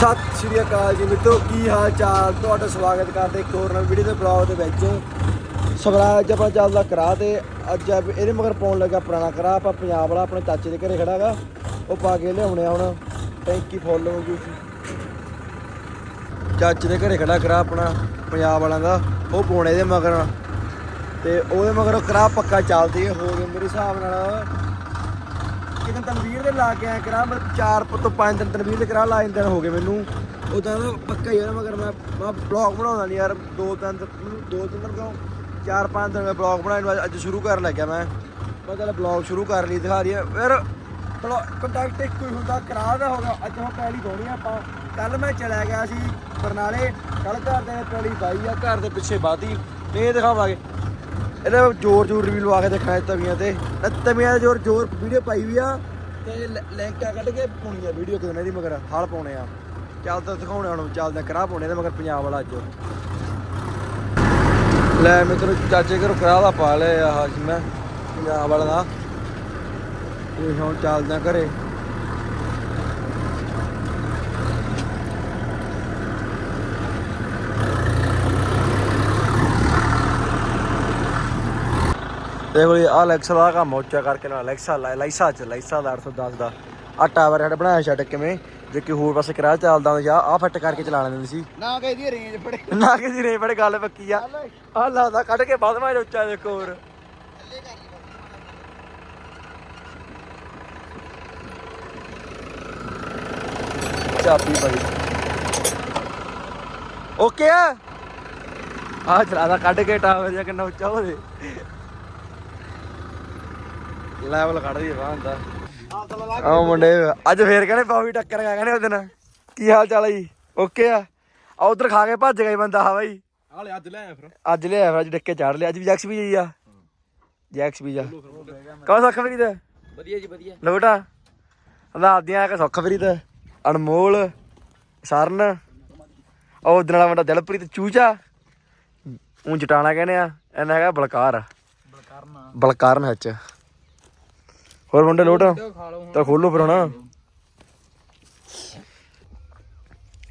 ਸਤਿ ਸ਼੍ਰੀ ਅਕਾਲ ਜੀ ਮਿੱਤਰੋ, ਕੀ ਹਾਲ ਚਾਲ? ਤੁਹਾਡਾ ਸਵਾਗਤ ਕਰਦੇ ਇੱਕ ਹੋਰ ਨਵੀਂ ਵੀਡੀਓ ਦੇ ਬਲੌਗ ਦੇ ਵਿੱਚ। ਸਵਰਾਜ ਆਪਾਂ ਚੱਲਦਾ ਕਰਾ ਤੇ। ਅੱਜ ਇਹਦੇ ਮਗਰ ਪਾਉਣ ਲੱਗਾ ਪੁਰਾਣਾ ਕਰਾ ਆਪਾਂ ਪੰਜਾਬ ਵਾਲਾ ਆਪਣੇ ਚਾਚੇ ਦੇ ਘਰੇ ਖੜਾਗਾ ਉਹ ਪਾ ਕੇ ਲਿਆਉਣੇ ਆ ਹੁਣ। ਟੈਂਕੀ ਫੁੱਲ ਹੋ ਗਈ ਚਾਚੇ ਦੇ ਘਰੇ ਖੜਾ ਕਰਾ ਆਪਣਾ, ਪੰਜਾਬ ਵਾਲਾਂ ਦਾ। ਉਹ ਪਾਉਣੇ ਦੇ ਮਗਰ। ਤੇ ਉਹਦੇ ਮਗਰ ਉਹ ਕਰਾ ਪੱਕਾ ਚੱਲਦੀ ਹੈ। ਹੋ ਗਏ ਮੇਰੇ ਹਿਸਾਬ ਨਾਲ। ਕਿਤੇ ਤਨਵੀਰ ਦੇ ਲਾ ਕੇ ਆਇਆ ਕਰਾ ਮੈਂ ਚਾਰ ਤੋਂ ਪੰਜ ਦਿਨ ਤਨਵੀਰ ਦੇ ਕਰਾ ਲਾ ਦਿਨ ਹੋ ਗਏ ਮੈਨੂੰ। ਉਦਾਂ ਤਾਂ ਪੱਕਾ ਹੀ ਹੈ ਮਗਰ ਮੈਂ ਮੈਂ ਬਲੌਗ ਬਣਾਉਂਦਾ ਨਹੀਂ ਯਾਰ, ਦੋ ਤਿੰਨ ਦਿਨ- ਮੈਨੂੰ ਦੋ ਤਿੰਨ ਦਿਨ ਕਿਉਂ? 4-5 ਦਿਨ ਮੈਂ ਬਲੌਗ ਬਣਾਉਣ ਨੂੰ ਅੱਜ ਸ਼ੁਰੂ ਕਰਨ ਲੱਗਿਆ ਮੈਂ। ਮੈਂ ਚੱਲ ਬਲੌਗ ਸ਼ੁਰੂ ਕਰ ਲਈ, ਦਿਖਾ ਰਹੀ ਹੈ ਫਿਰ ਕੰਟੈਕਟ ਇੱਕ ਹੀ ਹੁੰਦਾ ਕਰਾ ਦਾ ਹੋਗਾ ਅੱਜ ਹੁਣ ਪਹਿਲੀ ਧੋਣੀ ਆਪਾਂ। ਕੱਲ ਮੈਂ ਚਲਾ ਗਿਆ ਸੀ ਬਰਨਾਲੇ ਕੱਲ ਘਰ ਦੇ ਪਹਿਲੀ ਬਾਈ ਆ, ਘਰ ਦੇ ਪਿੱਛੇ ਬਾਦੀ ਇਹ ਦਿਖਾਵਾਂਗੇ। ਇਹਦਾ ਜੋਰ ਜੋਰ ਰਿਵਿਊ ਲਵਾ ਕੇ ਦੇਖਣਾ ਇਹ ਤਵੀਆਂ ਤੇ। ਇਹ ਤਵੀਆਂ ਦੇ ਜੋਰ ਜੋਰ ਵੀਡੀਓ ਪਾਈ ਵੀ ਆ ਤੇ ਲਿੰਕਾਂ ਕੱਢ ਕੇ ਪਾਉਣੀ ਆ ਵੀਡੀਓ ਕਿਦੋਂ ਇਹਦੀ ਮਗਰ, ਹਾਲ ਪਾਉਣੇ ਆ। ਚੱਲ ਤਾਂ ਦਿਖਾਉਣੇ ਹੁਣ ਚੱਲਦਾ ਕਰਾ ਪਾਉਣੇ ਤੇ ਮਗਰ ਪੰਜਾਬ ਵਾਲਾ ਅੱਜ। ਲੈ ਮਿੱਤਰੋ, ਚਾਚੇ ਘਰੋਂ ਕਰਾ ਦਾ ਪਾ ਲਿਆ ਆਹ ਜੀ ਮੈਂ ਪੰਜਾਬ ਵਾਲਾ ਦਾ। ਤੇ ਹੁਣ ਚੱਲਦੇ ਘਰੇ। ਦੇਖੋ ਜੀ ਆ ਅਲੈਕਸਾ ਦਾ ਕੰਮ ਉੱਚਾ ਕਰਕੇ ਨਾ ਅਲੈਕਸਾ ਲਾਈਸਾ ਚ ਲਾਈਸਾ ਦਾ 810 ਦਾ। ਆ ਟਾਵਰ ਸਾਡਾ ਬਣਾਇਆ ਛੱਡ ਕਿਵੇਂ? ਜੇ ਕਿ ਹੋਰ ਪਾਸੇ ਕਰਾ ਚੱਲਦਾ ਹੁੰਦਾ ਜਾਂ ਆ ਫਿੱਟ ਕਰਕੇ ਚਲਾ ਲੈਂਦੇ ਸੀ। ਨਾ ਕਿ ਇਹਦੀ ਰੇਂਜ ਬੜੇ ਨਾ ਕਿਸੇ ਨੇ ਬੜੇ ਗੱਲ ਪੱਕੀ ਆ। ਆ ਲਾਦਾ ਕੱਢ ਕੇ ਬਾਦ ਮਾਰ ਉੱਚਾ ਦੇਖੋ ਹੋਰ। ਚਾਬੀ ਭਾਈ। ਓਕੇ ਆ? ਆ ਚਲਾਦਾ ਕੱਢ ਕੇ ਟਾਵਰ ਜਾਂ ਕਿੰਨਾ ਉੱਚਾ ਹੋਵੇ। ਲੈਵਲ ਕੱਢਦੀ ਬਾਹ ਹੁੰਦਾ ਆ ਮੁੰਡੇ ਅੱਜ ਫੇਰ ਕਹਿੰਦੇ ਪਾਵੀ ਟੱਕਰ ਗਿਆ ਕਹਿੰਦੇ ਉਹਦੇ ਨਾਲ। ਕੀ ਹਾਲ ਚਾਲ ਆ ਜੀ? ਓਕੇ ਆ? ਆ ਉਧਰ ਖਾ ਕੇ ਭੱਜ ਗਿਆ ਬੰਦਾ ਹਾਂ ਬਾਈ। ਹਾਲੇ ਅੱਜ ਲੈ ਆਇਆ ਫਿਰ। ਅੱਜ ਲਿਆ ਫਿਰ ਅੱਜ ਡੱਕੇ ਚੜ ਲਿਆ ਅੱਜ ਵੀ ਜੈਕਸ ਵੀ ਜਾਈ ਆ। ਜੈਕਸ ਵੀ ਜਾ ਕੌਣ ਸੁੱਖ ਫਰੀਦ? ਵਧੀਆ ਜੀ ਵਧੀਆ। ਲੋਟਾ? ਕਿ ਸੁੱਖ ਫਰੀਦ ਅਨਮੋਲ ਸਰਨ। ਉਹ ਉਹਦੇ ਨਾਲ ਮੁੰਡਾ ਦਿਲਪ੍ਰੀਤ ਚੂਚਾ। ਉਹ ਜਟਾਣਾ ਕਹਿੰਦੇ ਆ ਇਹਨਾਂ ਹੈਗਾ ਬਲਕਾਰ। ਬਲਕਰਨਾ। ਬਲਕਾਰਨ ਸੱਚ। ਹੋਰ ਮੁੰਡੇ ਲੋਟ ਲਓ ਤਾਂ ਖੋਲੋ ਫਿਰ ਹੁਣ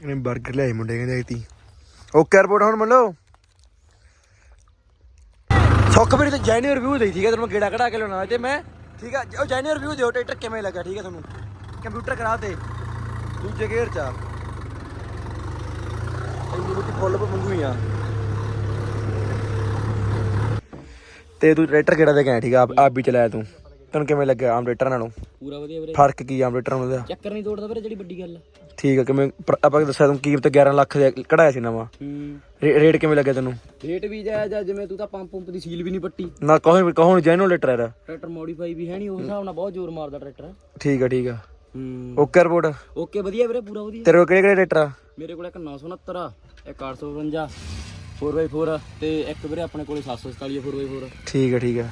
ਇਹਨੇ 버ਗਰ ਲਿਆਈ ਮੁੰਡੇ ਕਹਿੰਦੇ ਆਈਤੀ ਓਕੇ ਰਿਪੋਰਟ ਹੁਣ ਮੰਨੋ ਸੁੱਖ ਵੀਰ ਤੇ ਜੈਨੂਅਰ ਰਿਵਿਊ ਦੇਈ ਠੀਕ ਹੈ ਤੈਨੂੰ ਮੈਂ ਗੇੜਾ ਕਢਾ ਕੇ ਲਿਆਉਣਾ ਤੇ ਮੈਂ ਠੀਕ ਹੈ ਉਹ ਜੈਨੂਅਰ ਰਿਵਿਊ ਦਿਓ ਟਰੈਕਟਰ ਕਿਵੇਂ ਲੱਗਾ ਠੀਕ ਹੈ ਤੁਹਾਨੂੰ? ਕੰਪਿਊਟਰ ਕਰਾ ਤੇ ਦੂਜੇ ਗੇਅਰ ਚ ਆ। ਇੰਨੀ ਬੁੱਤੀ ਫੁੱਲ ਪਰ ਮੰਗੂਈ ਆ। ਤੇ ਤੂੰ ਟਰੈਕਟਰ ਕਿਹੜਾ ਦੇ ਗਿਆ ਠੀਕ ਆ? ਆਪ ਵੀ ਚਲਾਇਆ ਤੂੰ। ਤੈਨੂੰ ਕਿਵੇਂ ਲੱਗਿਆ ਆਮ ਟਰੈਕਟਰ ਨਾਲੋਂ? ਪੂਰਾ ਵਧੀਆ ਵੀਰੇ। ਫ਼ਰਕ ਕੀ ਆ ਆਮ ਟਰੈਕਟਰ ਨਾਲੋਂ ਦਾ ਚੱਕਰ ਨਹੀਂ ਤੋੜਦਾ ਵੀਰੇ ਜਿਹੜੀ ਵੱਡੀ ਗੱਲ ਠੀਕ ਆ ਕਿਵੇਂ ਪਰ ਆਪਾਂ ਦੱਸਿਆ ਤੂੰ ਕੀਮਤ 11 ਲੱਖ ਦੇ ਕਢਾਇਆ ਸੀ ਨਵਾਂ। ਹੂੰ। ਰੇ- ਰੇਟ ਕਿਵੇਂ ਲੱਗਿਆ ਤੈਨੂੰ? ਰੇਟ ਵੀ ਜਾਇਜ਼ ਆ ਜਿਵੇਂ ਤੂੰ ਤਾਂ ਪੰਪ ਪੰਪ ਦੀ ਸੀਲ ਵੀ ਨਹੀਂ ਪੱਟੀ। ਨਾ ਕਹੋ ਕਹੋ ਜੈਨੋ ਲੀਟਰ ਇਹਦਾ। ਟਰੈਕਟਰ ਮੋਡੀਫਾਈ ਵੀ ਹੈ ਨਹੀਂ ਉਸ ਹਿਸਾਬ ਨਾਲ ਬਹੁਤ ਜ਼ੋਰ ਮਾਰਦਾ ਟਰੈਕਟਰ। ਠੀਕ ਆ ਠੀਕ ਆ। ਹੂੰ। Okay report. ਓਕੇ ਵਧੀਆ ਵੀਰੇ ਪੂਰਾ ਵਧੀਆ। ਤੇਰੇ ਕੋਲ ਕਿਹੜੇ ਕਿਹੜੇ ਰੇਟਰ ਆ? ਮੇਰੇ ਕੋਲ ਇੱਕ 969 ਆ ਇੱਕ 852 4x4 ਆ, ਤੇ ਇੱਕ ਵੀਰੇ ਆਪਣੇ ਕੋਲੇ 747 ਆ 4x4 ਠੀਕ ਆ ਠੀਕ ਆ।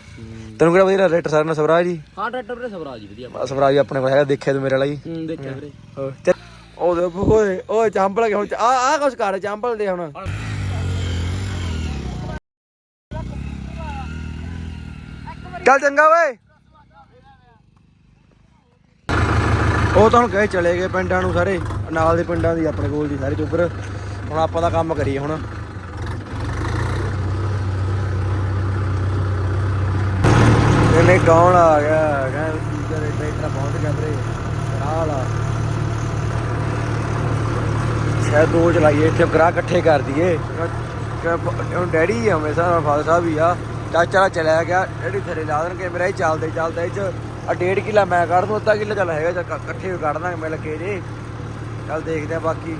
ਤੈਨੂੰ ਕਿਹੜਾ ਵਧੀਆ ਸਾਰਿਆਂ ਨਾਲ ਸਵਰਾਜ ਜੀ? ਹਾਂ ਟਰੈਕਟਰ ਵੀਰੇ ਸਵਰਾਜ ਹੀ ਵਧੀਆ। ਸਵਰਾਜ ਆਪਣੇ ਕੋਲ ਹੈਗਾ ਦੇਖਿਆ ਤੂੰ ਮੇਰੇ ਵਾਲਾ ਜੀ? ਹੂੰ ਦੇਖਿਆ ਵੀਰੇ। ਹੋਰ, ਚੱਲ। ਉਹ ਦੇ ਓਏ ਓਏ ਚਾਂਪਲ ਕੇ ਹੁਣ ਆ ਆ ਕੁਛ ਕਰ ਚਾਂਪਲ ਦੇ ਹੁਣ। ਚੱਲ ਚੰਗਾ ਓਏ। ਉਹ ਤਾਂ ਹੁਣ ਗਏ ਚਲੇ ਗਏ ਪਿੰਡਾਂ ਨੂੰ ਸਾਰੇ ਨਾਲ ਦੇ ਪਿੰਡਾਂ ਦੀ ਆਪਣੇ ਕੋਲ ਦੀ ਸਾਰੇ ਚੁੱਪਰ ਹੁਣ ਆਪਾਂ ਦਾ ਕੰਮ ਕਰੀਏ ਹੁਣ। ਇਹਨੇ ਕੌਣ ਆ ਗਿਆ? ਕਹਿੰਦਾ ਟੀਚਰ ਟਰੈਕਟਰ ਪਹੁੰਚ ਗਿਆ ਵੀਰੇ। ਰਾਹ ਵਾਲਾ ਸ਼ਾਇਦ ਦੋ ਚਲਾਈਏ, ਇੱਥੇ ਗਰਾਹ ਇਕੱਠੇ ਕਰ ਦਈਏ। ਹੁਣ ਡੈਡੀ ਆ ਹਮੇਸ਼ਾ, ਫਾਦਰ ਸਾਹਿਬ ਵੀ ਆ। ਚਾਚਾ ਚਲਿਆ ਗਿਆ। ਡੈਡੀ ਥਰੇ ਲਾ ਦੇਣਗੇ, ਮੇਰਾ ਹੀ ਚੱਲਦੇ ਚੱਲਦੇ ਇਹ ਚ। ਆ ਡੇਢ ਕਿੱਲਾ ਮੈਂ ਕੱਢ ਦੂੰ, ਅੱਧਾ ਕਿੱਲਾ ਚੱਲ ਹੈਗਾ, ਚੱਲ ਇਕੱਠੇ ਵੀ ਕੱਢ ਦਾਂਗੇ, ਮਿਲ ਕੇ ਜੇ। ਚੱਲ ਦੇਖਦੇ ਆ ਬਾਕੀ।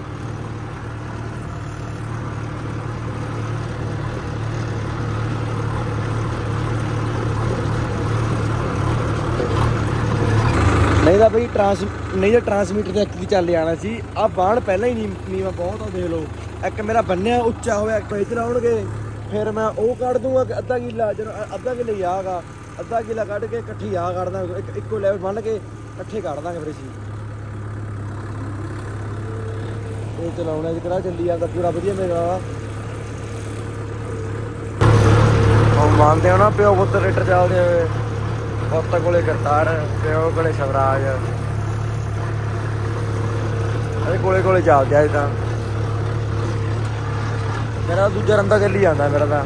ਨਹੀਂ ਬਈ ਟਰਾਂਸ ਨਹੀਂ ਤਾਂ ਟਰਾਂਸਮੀਟਰ ਤੇ ਇੱਕ ਹੀ ਚੱਲ ਜਾਣਾ ਸੀ। ਆ ਬਾਣ ਪਹਿਲਾਂ ਹੀ ਨੀ- ਨੀਵਾਂ ਬਹੁਤ ਆ, ਦੇਖ ਲਓ। ਇੱਕ ਮੇਰਾ ਬੰਨਿਆ ਉੱਚਾ ਹੋਇਆ, ਇੱਕ ਇੱਧਰ ਆਉਣਗੇ। ਫਿਰ ਮੈਂ ਉਹ ਕੱਢ ਦੂੰਗਾ ਅੱਧਾ ਕਿੱਲਾ, ਜਦੋਂ ਅੱਧਾ ਕਿੱਲਾ ਆਗਾ ਅੱਧਾ ਕਿੱਲਾ ਕੱਢ ਕੇ ਇਕੱਠੀ ਆ ਕੱਢ ਇੱਕੋ ਲੈਵਲ ਬੰਨ ਕੇ ਇਕੱਠੇ ਕੱਢ ਦਾਂਗੇ ਫਿਰ ਅਸੀਂ। ਇਹ ਚਲਾਉਣਾ ਜਿ ਚੱਲੀ ਜਾਂਦਾ, ਪੂਰਾ ਵਧੀਆ ਮੇਰਾ। ਉਹ ਮੰਨਦੇ ਹੋ ਨਾ, ਪਿਓ ਪੁੱਤ ਰੇਟਰ ਚੱਲਦੇ ਹੋਏ ਪੁੱਤ ਕੋਲੇ ਕਰਤਾਰ, ਪਿਓ ਕੋਲੇ ਸ਼ਵਰਾਜ। ਅਰੇ ਕੋਲੇ ਕੋਲੇ ਚੱਲਦੇ ਆ ਇਹ ਤਾਂ ਮੇਰਾ ਦੂਜਾ ਰੰਦਾ ਚੱਲੀ ਜਾਂਦਾ ਮੇਰਾ ਤਾਂ।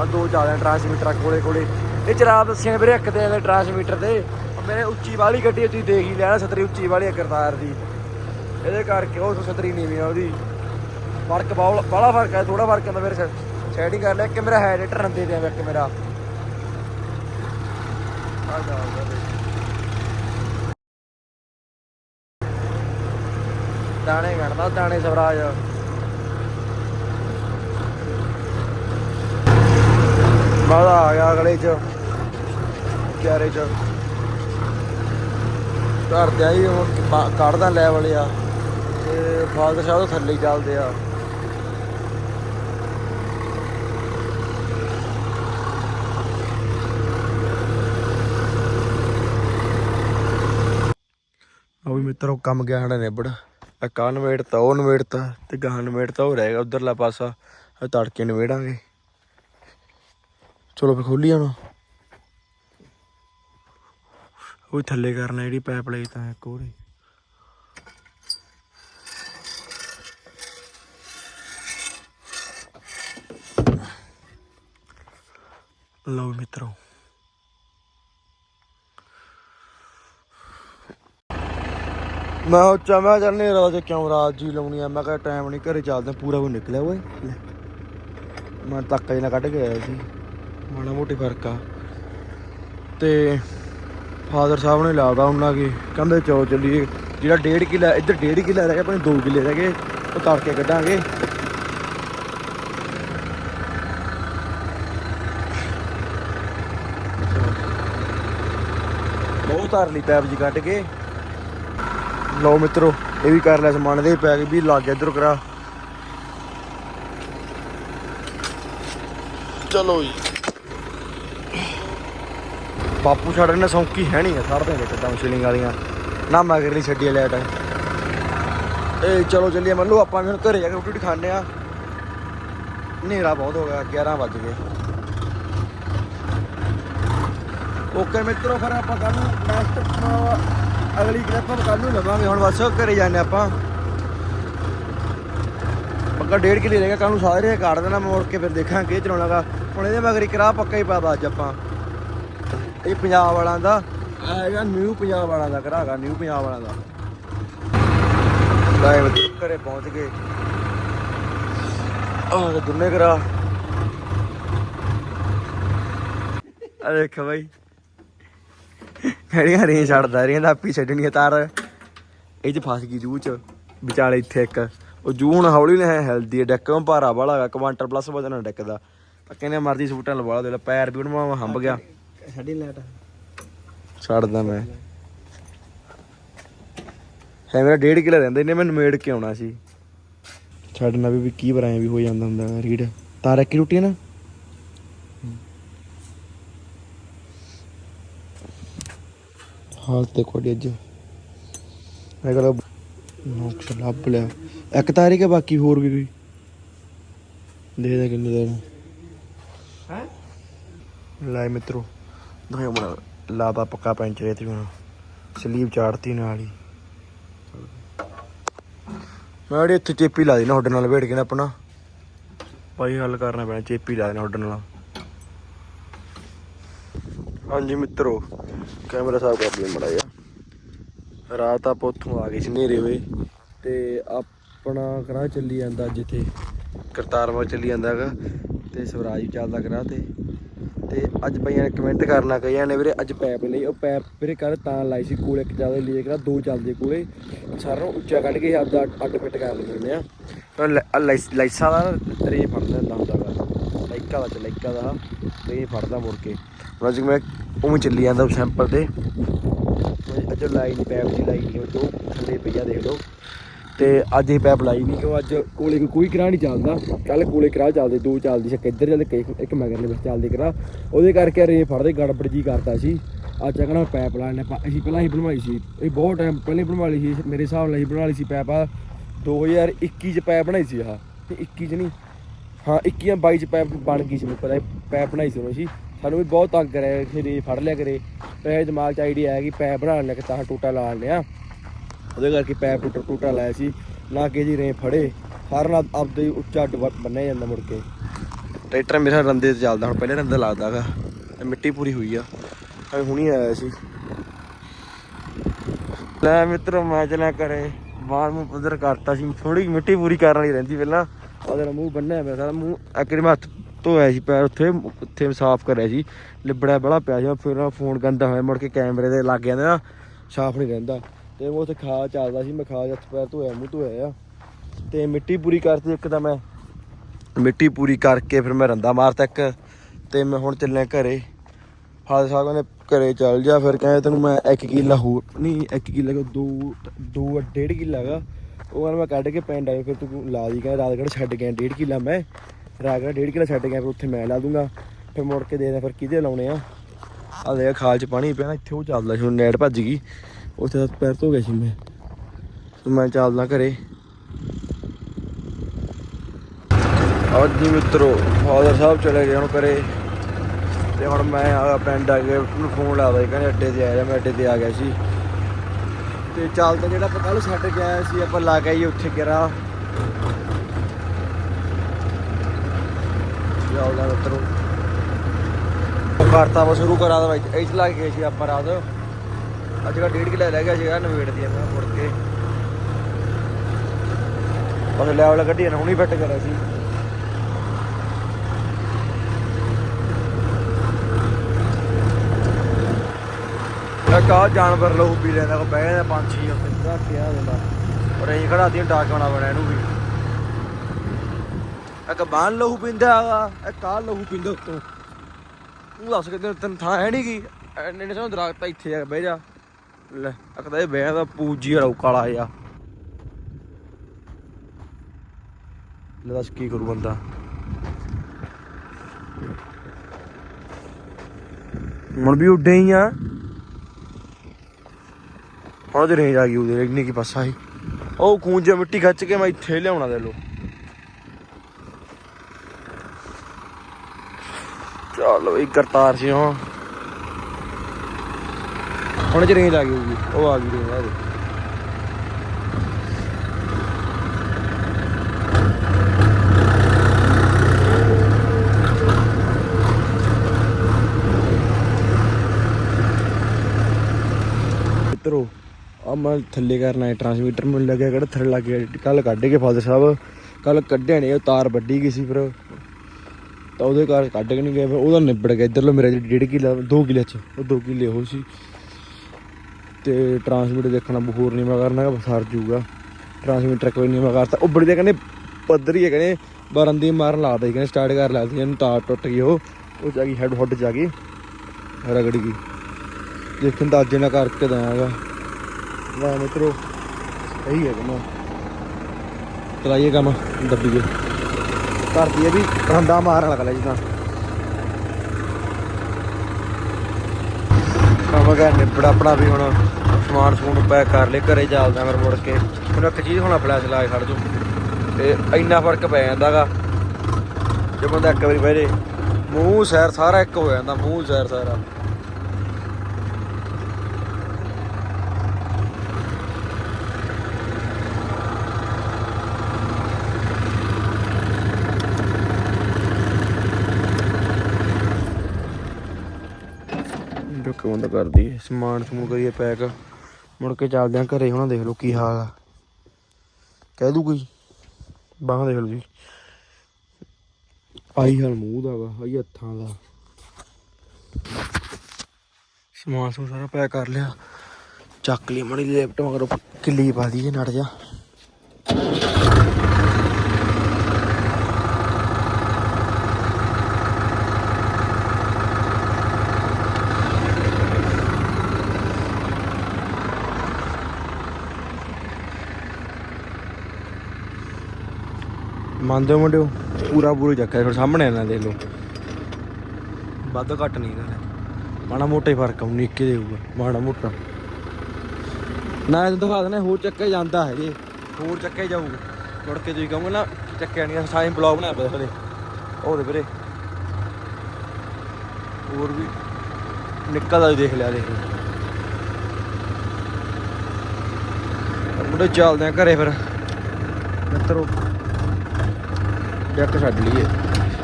ਆ ਦੋ ਚੱਲਦੇ ਟਰਾਂਸਮੀਟਰ ਕੋਲੇ ਕੋਲੇ। ਇਹ ਚਰਾਬ ਦੱਸਿਆ ਵੀਰੇ, ਇੱਕ ਦੇ ਟਰਾਂਸਮੀਟਰ ਤੇ। ਮੇਰੇ ਉੱਚੀ ਵਾਲੀ ਗੱਡੀ ਤੁਸੀਂ ਦੇਖ ਹੀ ਲੈਣਾ ਸਤਰੀ ਉੱਚੀ ਵਾਲੀ ਹੈ ਕਰਤਾਰ ਦੀ। ਇਹਦੇ ਕਰਕੇ ਉਹ ਸਤਰੀ ਨੀਵੀਂ ਆ ਉਹਦੀ। ਫ਼ਰਕ ਬਹੁਤ ਬੜਾ ਫ਼ਰਕ ਹੈ ਥੋੜਾ ਫ਼ਰਕ ਹੁੰਦਾ ਮੇਰੇ ਸੈਟਿੰਗ ਕਰ ਲਿਆ। ਇੱਕ ਮੇਰਾ ਹੈਡੇਟਰ ਰੰਦੇ ਤੇ ਆ ਇੱਕ ਮੇਰਾ। ਆ ਜਾ ਦਾਣੇ ਕੱਢਦਾ, ਦਾਣੇ ਸਵਰਾਜ। ਬਾਦਾ ਆ ਗਿਆ ਅਗਲੇ ਚ ਕਿਆਰੇ ਚ। ਘਰ ਦੇ ਆਈ ਹੁਣ ਕੱਢਦਾ ਲੈਵਲ ਆ। ਤੇ ਫਾਦਰ ਸਾਹਿਬ ਤੋਂ ਥੱਲੇ ਚੱਲਦੇ ਆ। ਮਿੱਤਰੋ ਕੰਮ ਗਿਆ ਹਣਾ ਨਿਬੜ। ਆ ਕਾਹ ਨਵੇੜਤਾ, ਉਹ ਨਵੇੜਤਾ ਤੇ ਗਾਹ ਨਵੇੜਤਾ, ਉਹ ਰਹੇਗਾ ਉਧਰਲਾ ਪਾਸਾ। ਆ ਤੜਕੇ ਨਵੇੜਾਂਗੇ। ਚਲੋ ਫੇ ਖੋਲੀ ਹੁਣ। ਉਹ ਥੱਲੇ ਕਰਨਾ ਜਿਹੜੀ ਪਾਈਪ ਲਈ ਤਾਂ ਇੱਕ ਹੋਰ ਹੀ। ਲਓ ਮਿੱਤਰੋ। ਮੈਂ ਉੱਚਾ ਮੈਂ ਚੱਲ ਨਹੀਂ ਰਾਤ ਕਿਉਂ ਰਾਤ ਜੀ ਲਾਉਣੀ ਆ। ਮੈਂ ਕਿਹਾ ਟਾਈਮ ਨਹੀਂ ਘਰੇ ਚੱਲਦੇ ਪੂਰਾ ਕੋਈ ਨਿਕਲਿਆ ਓਏ ਮੈਂ ਤੱਕ ਜਿਹਾ ਕੱਢ ਕੇ ਆਇਆ ਸੀ। ਮਾੜਾ ਮੋਟੀ ਫ਼ਰਕ ਆ। ਤੇ ਫਾਦਰ ਸਾਹਿਬ ਨੇ ਲਾਦਾ ਉਹਨਾਂ ਕੀ, ਕਹਿੰਦੇ ਚੋ ਚੱਲੀਏ। ਜਿਹੜਾ ਡੇਢ ਕਿੱਲਾ, ਇੱਧਰ ਡੇਢ ਕਿੱਲਾ ਰਹਿ ਗਿਆ ਆਪਣੇ 2 ਕਿੱਲੇ ਰਹਿ ਗਏ, ਉਹ ਤੜਕੇ ਕੱਢਾਂਗੇ। ਬਹੁਤ ਧਰ ਲਈ ਪੈਪ ਜੀ ਕੱਢ ਕੇ। ਲਓ ਮਿੱਤਰੋ ਇਹ ਵੀ ਕਰ ਲਿਆ ਸਮਾਨ ਦੇ ਪੈ ਗਏ ਵੀ ਲੱਗ ਗਿਆ ਇਧਰ ਕਰਾ। ਚਲੋ ਜੀ। ਬਾਪੂ ਛੱਡਣ ਨੇ ਸੌਂਕੀ ਹੈ ਨਹੀਂ ਛੱਡ ਦੇਂਗੇ ਕਿੱਦਾਂ ਮਸ਼ੀਲਿੰਗ ਵਾਲੀਆਂ। ਨਾ ਮਗਰ ਨਹੀਂ ਛੱਡੀ ਲੈਟ ਇਹ ਚਲੋ ਚੱਲੀਏ ਮੰਨੂ ਆਪਾਂ ਵੀ ਹੁਣ ਘਰੇ ਜਾ ਕੇ ਰੋਟੀ ਰੂਟੀ ਖਾਣੇ ਆ। ਹਨੇਰਾ ਬਹੁਤ ਹੋ ਗਿਆ 11 ਵੱਜ ਗਏ। ਓਕੇ ਮਿੱਤਰੋ ਫਿਰ ਆਪਾਂ ਕੱਲ ਨੂੰ ਨੈਕਸਟ ਅਗਲੀ ਕਲਿੱਪ ਆਪਾਂ ਕੱਲ ਨੂੰ ਲਵਾਂਗੇ, ਹੁਣ ਬਸ ਘਰੇ ਜਾਂਦੇ ਆਪਾਂ। ਪੱਕਾ ਡੇਢ ਕਿਲੇ ਰਹਿ ਕੱਲ ਨੂੰ ਸਾਰੇ ਕਾੜ ਦੇਣਾ ਮੋੜ ਕੇ ਫਿਰ ਦੇਖਾਂਗੇ ਚਲਾਉਣਾਗਾ ਹੁਣ ਇਹਦੇ ਮਗਰ ਇੱਕ ਰਾਹ ਪੱਕਾ ਹੀ ਪਾਦਾ ਅੱਜ ਆਪਾਂ। ਇਹ ਪੰਜਾਬ ਵਾਲਾਂ ਦਾ ਹੈਗਾ ਨਿਊ ਪੰਜਾਬ ਵਾਲਾਂ ਦਾ ਘਰਾ ਨਿਊ ਪੰਜਾਬ ਵਾਲਾਂ ਦਾ। ਲਾਏ ਘਰੇ ਪਹੁੰਚ ਗਏ। ਆਹ ਤੇ ਦੁੰਨੇ ਘਰਾ ਆ ਦੇਖ ਬਾਈ। ਕਿਹੜੀਆਂ ਰੇ ਛੱਡਦਾ ਰਹੀਆਂ ਦਾ ਆਪੀ ਛੱਡਣੀ ਆ ਤਾਰ। ਇਹ ਚ ਫਸ ਗਈ ਜੂ ਚ। ਵਿਚਾਲੇ ਇੱਥੇ ਇੱਕ। ਉਹ ਜੂ ਹੁਣ ਹੌਲੀ ਨੇ ਹੈਲਦੀ ਹੈ। ਡੈਕ ਭਾਰਾ ਵਾਲਾ ਹੈਗਾ ਕੁਆਂਟਲ ਪਲੱਸ ਵਜਨ ਡੈਕ ਦਾ। ਤਾਂ ਕਹਿੰਦੇ ਮਰਜ਼ੀ ਸੂਟਾਂ ਲਵਾ ਦੇ ਲੈ ਪੈਰ ਵੀ ਬਣਵਾ ਹੰਬ ਗਿਆ। ਸਾਡੀ ਲੈਟ ਛੱਡਦਾ ਮੈਂ। ਹੈ ਮੇਰਾ ਡੇਢ ਕਿਲੋ ਰਹਿੰਦਾ ਇਹਨੇ ਮੈਨੂੰ ਮੇੜ ਕੇ ਆਉਣਾ ਸੀ। ਛੱਡਣਾ ਵੀ ਕੀ ਬਰਾਏ ਵੀ ਹੋ ਜਾਂਦਾ ਹੁੰਦਾ ਰੀਡ ਤਾਰ ਇੱਕ ਰੋਟੀ ਨਾ। ਹਾਲਤ ਤੇ ਕੋਡੀ ਅੱਜ। ਮੈਂ ਕਹਿੰਦਾ ਨੋਕਸ ਲੱਭ ਲਿਆ। ਇੱਕ ਤਾਰੀ ਕੇ ਬਾਕੀ ਹੋਰ ਵੀ ਕੋਈ? ਦੇ ਦੇ ਕਿੰਨੇ ਦੇਰ ਹੈ? ਲੈ ਮਿੱਤਰੋ ਦੋਏ ਬਣਾ ਲਾਦਾ ਪੱਕਾ ਪੈਂਚਰ ਤੇ ਹੁਣ। ਸਲੀਪ ਚਾੜਤੀ ਨਾਲ ਹੀ। ਮੈਂ ਜਿਹੜੀ ਇੱਥੇ ਚੇਪੀ ਲਾ ਦੇਣਾ ਤੁਹਾਡੇ ਨਾਲ ਵੇੜ ਕੇ ਨਾ ਆਪਣਾ। ਭਾਈ ਹੱਲ ਕਰਨਾ ਪੈਣਾ ਚੇਪੀ ਲਾ ਦੇਣਾ ਤੁਹਾਡੇ ਨਾਲ। ਹਾਂਜੀ ਮਿੱਤਰੋ ਕੈਮਰਾ ਸਾਹਿਬ ਕਰ ਲਈ ਮੜਾ ਜਾ ਰਾਤ ਆਪਾਂ ਉੱਥੋਂ ਆ ਗਏ ਸੀ ਹਨੇਰੇ ਹੋਏ ਤੇ ਆਪਣਾ ਕਰਾ ਚੱਲੀ ਜਾਂਦਾ ਜਿੱਥੇ ਕਰਤਾਰਵਾ ਚੱਲੀ ਜਾਂਦਾ ਹੈਗਾ ਤੇ ਸਵਰਾਜ ਵੀ ਚੱਲਦਾ ਕਰਾ ਤੇ। ਤੇ ਅੱਜ ਬਈਆਂ ਨੇ ਕਮੈਂਟ ਕਰਨਾ ਕਈਆਂ ਨੇ ਵੀਰੇ, ਅੱਜ ਪੈਪ ਲਈ ਉਹ ਪੈਪ ਵੀਰੇ ਕੱਲ ਤਾਂ ਲਾਈ ਸੀ ਕੋਲੇ ਇੱਕ ਚੱਲਦੇ ਲਈ ਕਰਾ ਦੋ ਚੱਲਦੇ ਕੋਲੇ। ਸਾਰਾ ਨੂੰ ਉੱਚਾ ਕੱਢ ਕੇ ਆਪਦਾ ਅੱਡ ਫਿੱਟ ਕਰ ਲੈਂਦੇ ਆ। ਪਰ ਲਾਈਸਾਂ ਦਾ ਰੇ ਫੜਦਾ ਹੁੰਦਾ ਹੁੰਦਾਗਾ ਲਾਈਕਾ ਦਾ ਚ ਦਾ। ਰੇ ਫੜਦਾ ਮੁੜ ਕੇ। ਹੁਣ ਅੱਜ ਮੈਂ ਉਵੇਂ ਚੱਲੀ ਜਾਂਦਾ ਸੈਂਪਲ ਤੇ। ਅੱਜ ਲਾਈ ਨਹੀਂ ਪੈਪ ਦੀ ਲਾਈ ਨਹੀਂ ਉਹ ਦੋ ਥੱਲੇ ਪਈਆ ਦੇਖ ਲਓ। ਤੇ ਅੱਜ ਇਹ ਪੈਪ ਲਾਈ ਨਹੀਂ ਕਿਉਂ ਅੱਜ ਕੋਲੇ ਕੋਈ ਕਰਾ ਨਹੀਂ ਚੱਲਦਾ। ਕੱਲ ਕੋਲੇ ਕਰਾ ਚੱਲਦੇ, ਦੋ ਚੱਲਦੀ ਸੀ ਇੱਧਰ ਚੱਲਦੇ, ਇੱਕ- ਮਗਰ ਨੇ ਵਿੱਚ ਚੱਲਦੇ ਕਰਾ ਉਹਦੇ ਕਰਕੇ ਰੇ ਫੜਦੇ, ਗੜਬੜ ਜੀ ਕਰਤਾ ਸੀ। ਅੱਜ ਕਹਿੰਦਾ ਪੈਪ ਲਾਣੇ ਅਸੀਂ ਪਹਿਲਾਂ ਹੀ ਬਣਵਾਈ ਸੀ। ਇਹ ਬਹੁਤ ਟਾਈਮ ਪਹਿਲੇ ਬਣਵਾ ਲਈ ਸੀ। ਮੇਰੇ ਹਿਸਾਬ ਨਾਲ ਹੀ ਬਣਾ ਲਈ ਸੀ ਪੈਪ। ਆ 2021 ਚ ਪੈਪ ਬਣਾਈ ਸੀ ਆਹ। ਤੇ 21 ਚ ਨਹੀਂ ਹਾਂ 21 ਜਾਂ 22 ਚ ਪੈਪ ਬਣ ਗਈ ਸੀ ਮੈਨੂੰ ਪਤਾ ਪੈਪ ਬਣਾਈ ਸੀ ਉਹਨੇ ਸੀ ਸਾਨੂੰ ਵੀ ਬਹੁਤ ਤੰਗ ਕਰਿਆ ਕਿ ਰੇ ਫੜ ਲਿਆ ਕਰੇ। ਪਰ ਦਿਮਾਗ 'ਚ ਆਈਡੀਆ ਹੈ ਕਿ ਪੈਪ ਬਣਾਉਣ ਲੈਣਾ ਕਿ ਤਾਂ ਟੂਟਾ ਲਾ ਲੈਣੇ ਆ। ਉਹਦੇ ਕਰਕੇ ਪੈਪ ਟੁੱਟ, ਟੂਟਾ ਲਾਇਆ ਸੀ। ਨਾ ਕਿ ਜੀ ਰੇ ਫੜੇ, ਹਰ ਨਾਲ ਆਪਦੇ ਉੱਚਾ ਅੱਡ ਵ- ਬੰਨਿਆ ਜਾਂਦਾ ਮੁੜ ਕੇ। ਟਰੈਕਟਰ ਮੇਰਾ ਰੰਦੇ ਤੇ ਚੱਲਦਾ, ਹੁਣ ਪਹਿਲੇ ਰੰਦਾ ਲੱਗਦਾਗਾ ਮਿੱਟੀ ਪੂਰੀ ਹੋਈ ਆ। ਐ ਹੁਣੀ ਆਇਆ ਸੀ। ਲੈ ਮਿੱਤਰ, ਮੈਂ ਚਲਾ ਕਰੇ ਬਾਹਰ ਮੂੰਹ ਪੱਧਰ ਕਰਤਾ ਸੀ। ਥੋੜੀ ਮਿੱਟੀ ਪੂਰੀ ਕਰਨ ਵਾਲੀ ਰਹਿੰਦੀ ਪਹਿਲਾਂ। ਉਹਦੇ ਨਾਲ ਮੂੰਹ ਬੰਨਿਆ ਪਿਆ, ਸਾਰਾ ਮੂੰਹ ਇੱਕ ਮੈਂ ਹੱਥ ਧੋਇਆ ਸੀ ਪੈਰ, ਉੱਥੇ ਉੱਥੇ ਸਾਫ਼ ਕਰਿਆ ਸੀ ਲਿਬੜਿਆ ਬੜਾ ਪਿਆ ਸੀ, ਫਿਰ ਫੋਨ ਗੰਦਾ ਹੋਇਆ, ਮੁੜ ਕੇ ਕੈਮਰੇ ਦੇ ਲੱਗ ਜਾਂਦਾ ਨਾ, ਸਾਫ਼ ਨਹੀਂ ਰਹਿੰਦਾ। ਤੇ ਉਹ ਉੱਥੇ ਖਾ ਚੱਲਦਾ ਸੀ, ਮੈਂ ਖਾ ਹੱਥ ਪੈਰ ਧੋਇਆ, ਮੂੰਹ ਧੋਇਆ ਆ। ਤੇ ਮਿੱਟੀ ਪੂਰੀ ਕਰਤੀ ਇੱਕ ਤਾਂ ਮੈਂ। ਮਿੱਟੀ ਪੂਰੀ ਕਰਕੇ ਫਿਰ ਮੈਂ ਰੰਦਾ ਮਾਰਤਾ ਇੱਕ, ਤੇ ਮੈਂ ਹੁਣ ਚੱਲਿਆ ਘਰੇ। ਫਾਦਰ ਸਾਹਿਬ ਕਹਿੰਦੇ, ਘਰੇ ਚੱਲ ਜਾ, ਫਿਰ ਕਹਿੰਦੇ ਤੈਨੂੰ ਮੈਂ 1 ਕਿੱਲਾ ਹੋਰ, ਨਹੀਂ 1 ਕਿੱਲਾ ਕੋ 2 2 ਡੇਢ ਕਿੱਲਾ ਹੈਗਾ ਉਹ ਮੈਂ ਕੱਢ ਕੇ ਪਿੰਡ ਆਇਆ, ਫਿਰ ਤੂੰ ਲਾ ਦੀ, ਕਹਿੰਦਾ ਰਾਤ ਛੱਡ ਗਿਆ, ਡੇਢ ਕਿੱਲਾ ਮੈਂ, ਰਾਤ ਕਿਹੜਾ ਡੇਢ ਕਿੱਲਾ ਛੱਡ ਗਿਆ, ਫਿਰ ਉੱਥੇ ਮੈਂ ਲਾ ਦੂੰਗਾ, ਫਿਰ ਮੁੜ ਕੇ ਦੇਖਦੇ ਫਿਰ ਕਿਹਦੇ ਲਾਉਣੇ ਆ। ਆ ਦੇ ਖਾਲ ਚ ਪਾਣੀ ਪਿਆ ਨਾ, ਇੱਥੇ ਉਹ ਚੱਲਦਾ ਸੀ, ਹੁਣ ਨੈਟ ਭੱਜ ਗਈ, ਉੱਥੇ ਤਾਂ ਪੈਰ ਧੋ ਗਿਆ ਸੀ ਮੈਂ। ਮੈਂ ਚੱਲਦਾ ਘਰੇ। ਅੱਜ ਜੀ ਮਿੱਤਰੋ, ਫਾਦਰ ਸਾਹਿਬ ਚਲੇ ਗਏ ਹੁਣ ਘਰੇ। ਤੇ ਹੁਣ ਮੈਂ ਆ ਪਿੰਡ ਆ ਕੇ ਉਹਨੂੰ ਫੋਨ ਲਾਦਾ ਸੀ, ਕਹਿੰਦੇ ਅੱਡੇ ਤੇ ਆ ਜਾ ਮੈਂ ਅੱਡੇ ਤੇ ਆ ਗਿਆ ਸੀ। ਤੇ ਚੱਲਦਾ ਜਿਹੜਾ ਆਪਾਂ ਕੱਲ ਛੱਡ ਕੇ ਆਇਆ ਸੀ, ਆਪਾਂ ਲਾ ਕੇ ਆਈਏ ਉੱਥੇ ਗਿਰਾ ਚੱਲਦਾ ਮਿੱਤਰੋ। ਉਹ ਕਰਤਾ ਵਾ ਸ਼ੁਰੂ ਕਰਾ ਦਾ ਬਾਈ ਇੱਥੇ ਲਾ ਕੇ ਸੀ ਆਪਾਂ ਰਾਤ। ਅੱਜ ਦਾ ਡੇਢ ਕਿਲਾ ਰਹਿ ਗਿਆ ਸੀਗਾ, ਨਵੇੜ ਦੀ ਮੈਂ ਮੁੜ ਕੇ। ਬਸ ਲੈ ਵਾਲਾ ਗੱਡੀ ਨਾ ਹੁਣੀ ਫਿੱਟ ਕਰਿਆ ਸੀ। ਆਹ ਜਾਨਵਰ ਲਹੂ ਪੀ ਲੈਂਦਾ ਕੋ ਬਹਿ ਜਾਂਦਾ ਪੰਛੀ ਉੱਤੇ ਦਾ ਕਿਹਾ ਜਾਂਦਾ ਔਰ ਅਸੀਂ ਖੜਾਤੀ ਡਾਕਣਾ ਬਣਾ ਇਹਨੂੰ ਵੀ। ਇੱਕ ਬਾਣ ਲਹੂ ਪੀਂਦਾ ਇੱਕ ਆਹ ਲਹੂ ਪੀਂਦਾ ਉੱਤੋਂ। ਤੂੰ ਦੱਸ ਕਿਤੇ ਤੈਨੂੰ ਥਾਂ ਹੈ ਨਹੀਂ ਕੀ ਐਨੇ ਨੇ ਸਾਨੂੰ ਦਰਖਤ ਆ ਇੱਥੇ ਆ ਬਹਿ ਜਾ। ਲੈ ਅਕਦਾ ਇਹ ਬਹਿ ਦਾ ਪੂਜੀ ਵਾਲਾ ਕਾਲਾ ਆ ਲੈ ਦੱਸ ਕੀ ਕਰੂ ਬੰਦਾ। ਹੁਣ ਵੀ ਉੱਡੇ ਹੀ ਆ। ਹੁਣ ਰੇਂਜ ਆ ਗਈ ਉਹਦੇ, ਇੰਨੀ ਕੀ ਪਾਸਾ ਸੀ ਉਹ ਖੂੰਜੇ ਮਿੱਟੀ ਖੱਚ ਕੇ ਮੈਂ ਇੱਥੇ ਲਿਆਉਣਾ ਦੇ ਲੋ ਚਲੋ ਇਹ ਕਰਤਾਰ ਸੀ ਹਾਂ ਹੁਣ ਚ ਰੇਂਜ ਆ ਗਈ ਹੋਊਗੀ, ਉਹ ਆ ਗਈ ਰੇਂਜ ਆ ਦੇ ਮਿੱਤਰੋ ਆ ਮੈਂ ਥੱਲੇ ਕਰਨਾ ਹੈ ਟਰਾਂਸਮੀਟਰ ਮੈਨੂੰ ਲੱਗਿਆ ਕਿਹੜਾ ਥੱਲੇ ਲੱਗ ਗਿਆ। ਕੱਲ ਕੱਢ ਕੇ ਫਾਦਰ ਸਾਹਿਬ ਕੱਲ ਕੱਢਿਆ ਨਹੀਂ ਉਹ ਤਾਰ ਵੱਡੀ ਗਈ ਸੀ ਫਿਰ। ਤਾਂ ਉਹਦੇ ਘਰ ਕੱਢ ਕੇ ਨਹੀਂ ਗਏ, ਫਿਰ ਉਹਦਾ ਨਿਬੜ ਗਿਆ। ਇੱਧਰਲਾ ਮੇਰਾ ਡੇਢ ਕਿਲਾ 2 ਕਿੱਲੇ ਚ, ਉਹ 2 ਕਿਲੇ ਉਹ ਸੀ। ਤੇ ਟਰਾਂਸਮੀਟਰ ਦੇਖਣਾ ਬਹੂਰ ਨਹੀਂ ਮੈਂ ਕਰਨਾ ਸਰ ਜੂਗਾ। ਟਰਾਂਸਮੀਟਰ ਕੋਈ ਨਹੀਂ ਮੈਂ ਕਰਤਾ। ਉਹ ਬੜੀ ਦੇ ਕਹਿੰਦੇ ਪੱਧਰੀ ਹੈ ਕਹਿੰਦੇ ਬਰੰਦੀ ਮਾਰਨ ਲਾਦਾ ਸੀ ਕਹਿੰਦੇ ਸਟਾਰਟ ਕਰ ਲਾਦੀ ਇਹਨੂੰ ਤਾਰ ਟੁੱਟ ਗਈ ਉਹ। ਉਹ ਜਾ ਗਈ ਹੈਡ ਹੁੱਡ ਜਾ ਗਈ, ਰਗੜ ਗਈ। ਦੇਖਣ ਦਾ ਅੱਜ ਨਾ ਕਰਕੇ ਦਵਾਂਗਾ ਲੈ ਮਿੱਤਰੋ ਇਹੀ ਹੈ ਕੰਮ। ਚਲਾਈਏ ਕੰਮ, ਦੱਬੀਏ। ਧਰਤੀ ਇਹ ਵੀ ਰੰਦਾ ਮਾਰਨ ਲੱਗ ਲਿਆ ਜਿੱਦਾਂ ਕੰਮ ਕਰ, ਨਿਬੜਾ ਆਪਣਾ ਵੀ ਹੁਣ। ਸਮਾਨ ਸਮੂਨ ਪੈਕ ਕਰ ਲੈ ਘਰੇ ਚੱਲਦਾ ਫਿਰ ਮੁੜ ਕੇ। ਹੁਣ ਇੱਕ ਚੀਜ਼ ਹੁਣ ਫਲੈਸ਼ ਲਾ ਕੇ ਖੜ ਜੂ ਤੇ ਇੰਨਾ ਫ਼ਰਕ ਪੈ ਜਾਂਦਾਗਾ। ਜੇ ਬੰਦਾ ਇੱਕ ਵਾਰੀ ਬਹਿ ਜੇ, ਮੂੰਹ ਸੈਰ ਸਾਰਾ ਇੱਕ ਹੋ ਜਾਂਦਾ, ਮੂੰਹ ਸੈਰ ਸਾਰਾ। ਡੁੱਕ ਬੰਦ ਕਰਦੀ ਸਮਾਨ ਸਮੂਨ ਕਰੀਏ ਪੈਕ। ਮੁੜ ਕੇ ਚੱਲਦੇ ਆਂ ਘਰੇ, ਹੁਣ ਦੇਖ ਲਓ ਕੀ ਹਾਲ ਆ। ਕਹਿ ਦੂ ਕੋਈ? ਬਾਹਾਂ ਦੇਖ ਲਓ ਜੀ। ਆਈ ਹਾਲ ਮੂੰਹ ਦਾ ਵਾ, ਆਈ ਹੱਥਾਂ ਦਾ। ਸਮਾਨ ਸਮੂਨ ਸਾਰਾ ਪੈਕ ਕਰ ਲਿਆ। ਚੱਕ ਲਈ ਮੜੀ ਲੈਪਟ ਮਗਰ ਕਿੱਲੀ ਪਾ ਦਈਏ ਨੜ ਜਾ ਮੰਨਦੇ ਹੋ ਮੁੰਡਿਓ? ਪੂਰਾ ਪੂਰਾ ਚੱਕਾ ਫਿਰ ਸਾਹਮਣੇ ਇਹਨਾਂ ਦੇ ਲੋ। ਵੱਧ ਘੱਟ ਨਹੀਂ ਇਹਨਾਂ ਨੇ ਮਾੜਾ ਮੋਟਾ ਹੀ ਫ਼ਰਕ ਆ ਨਿੱਕੇ ਦੇਊਗਾ ਮਾੜਾ ਮੋਟਾ। ਨਾ, ਇਹ ਦਿਖਾ ਦੇਣਾ ਹੋਰ ਚੱਕੇ ਜਾਂਦਾ ਹੈ ਜੀ। ਹੋਰ ਚੱਕੇ ਜਾਊਗਾ। ਮੁੜ ਕੇ ਤੁਸੀਂ ਕਹੋਗੇ ਨਾ, ਚੱਕਿਆ ਨਹੀਂ ਸਾਈਂ ਬਲੌਗ ਬਣਾ ਪਿਆ ਹਲੇ ਉਹਦੇ ਵੀਰੇ। ਹੋਰ ਵੀ ਨਿਕਲਦਾ ਵੀ ਦੇਖ ਲਿਆ, ਦੇਖ ਮੁੰਡੇ ਚੱਲਦੇ ਆ ਘਰੇ ਫਿਰ। ਮਿੱਤਰੋ ਜੱਕ ਛੱਡ ਲਈਏ।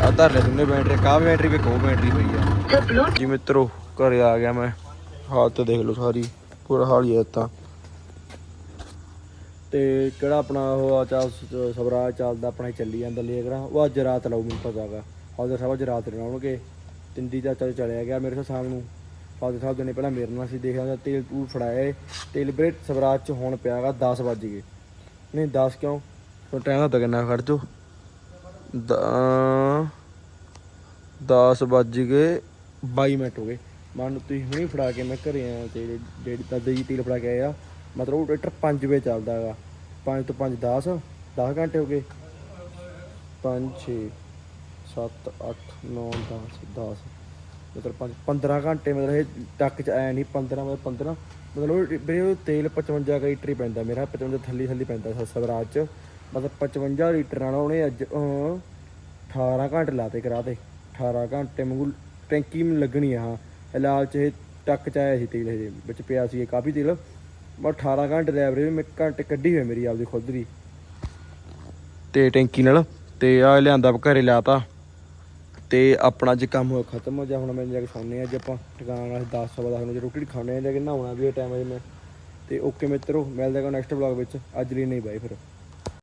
ਆ ਧਰ ਲੈ ਤੁੰਨੇ ਬੈਟਰੀ ਕਾ ਬੈਟਰੀ ਵੀ ਕੋ ਬੈਟਰੀ ਪਈ ਆ। ਜੀ ਮਿੱਤਰੋ, ਘਰੇ ਆ ਗਿਆ ਮੈਂ। ਹਾਲਤ ਦੇਖ ਲਓ ਸਾਰੀ, ਪੂਰਾ ਹਾਲ ਹੀ ਤਾਂ ਤੇ ਕਿਹੜਾ ਆਪਣਾ ਉਹ ਆ ਚੱਲ ਸਵਰਾਜ ਚੱਲਦਾ, ਆਪਣਾ ਚੱਲੀ ਜਾਂਦਾ ਲੇਕਰਾ ਉਹ ਅੱਜ ਰਾਤ ਲਾਉ ਮੈਨੂੰ ਪਤਾ ਹੈਗਾ ਫਾਦਰ ਸਾਹਿਬ ਅੱਜ ਰਾਤ ਲਾਉਣਗੇ। ਤਿੰਦੀ ਦਾ ਚੱਲ ਚਲਿਆ ਗਿਆ ਮੇਰੇ ਤੋਂ ਸ਼ਾਮ ਨੂੰ। ਫਾਦਰ ਸਾਹਿਬ ਨੇ ਪਹਿਲਾਂ ਮੇਰੇ ਨਾਲ ਸੀ ਦੇਖਿਆ ਤਾਂ ਤੇਲ ਤੂਲ ਫੜਾਇਆ ਤੇਲ ਬਰੇ ਸਵਰਾਜ ਚ ਹੁਣ ਪਿਆਗਾ 10 ਵੱਜ ਗਏ। ਨਹੀਂ 10 ਕਿਉਂ? ਤੋ ਟਾਈਮ ਤਾਂ ਕਿੰਨਾ ਖੜ ਜੋ 10 ਵੱਜ ਗਏ 22 ਮਿੰਟ ਹੋ ਗਏ। ਮਨ ਲਓ ਤੁਸੀਂ ਹੁਣੇ ਫੜਾ ਕੇ ਮੈਂ ਘਰੇ ਆਇਆ ਤੇ ਡੇਢ ਤਾਂ ਦਈ ਤੇਲ ਫੜਾ ਕੇ ਆਇਆ, ਮਤਲਬ ਉਹ ਟਰੈਕਟਰ 5 ਵਜੇ ਚੱਲਦਾ ਹੈਗਾ। 5 ਤੋਂ 5 10 10 ਘੰਟੇ ਹੋ ਗਏ। 5 6 7 8 9 10 10 ਮਤਲਬ 5 15 ਘੰਟੇ, ਮਤਲਬ ਇਹ ਟੱਕ ਚ ਆਇਆ ਨਹੀਂ 15 ਮਤਲਬ 15 ਮਤਲਬ ਉਹ ਵੀਰੇ ਉਹ ਤੇਲ 55 ਕੁ ਲੀਟਰ ਹੀ ਪੈਂਦਾ ਮੇਰਾ 55 ਥੱਲੀ ਥੱਲੀ ਪੈਂਦਾ ਸ- ਸਵਰਾਜ ਚ। ਮਤਲਬ 55 ਲੀਟਰ ਨਾਲ ਉਹਨੇ ਅੱਜ ਅਹ, 18 ਘੰਟੇ ਲਾਤੇ ਕਰਾ ਕਰਾਤੇ 18 ਘੰਟੇ ਵਾਂਗੂ ਟੈਂਕੀ ਮੈਨੂੰ ਲੱਗਣੀ ਆ ਹਾਂ। ਇਲਾਜ ਚ ਇਹ ਟੱਕ ਚ ਆਇਆ ਸੀ ਤੇਲ ਇਹਦੇ ਵਿੱਚ ਪਿਆ ਸੀ ਇਹ ਕਾਫੀ ਤੇਲ। ਮੈਂ 18 ਘੰਟੇ ਦਾ ਐਵਰੇਜ ਮੈਂ ਘੰਟੇ ਕੱਢੀ ਹੋਈ ਮੇਰੀ ਆਪਦੀ ਖੁਦ ਦੀ। ਤੇ ਟੈਂਕੀ ਨਾਲ ਤੇ ਆ ਲਿਆਂਦਾ ਘਰੇ ਲਾਤਾ ਤੇ ਆਪਣਾ ਜੇ ਕੰਮ ਹੋਇਆ ਖਤਮ ਹੋ ਜਾ ਹੁਣ ਮੈਂ ਜਾ ਕੇ ਸੌਂਦੇ ਅੱਜ ਆਪਾਂ ਟਿਕਾਣਾ ਨਾਲ 10 ਸਵਾ 10 ਵਜੇ ਰੋਟੀ ਖਾਣੇ ਆ ਜਾ ਕੇ ਨਹਾਉਣਾ ਵੀ ਇਹ ਟਾਈਮ ਵਜੇ ਮੈਂ। ਤੇ ਓਕੇ ਮਿੱਤਰੋ ਮਿਲਦੇ ਹਾਂ ਨੈਕਸਟ ਵਲੌਗ ਵਿੱਚ ਅੱਜ ਲਈ ਨਹੀਂ ਬਾਈ ਫਿਰ।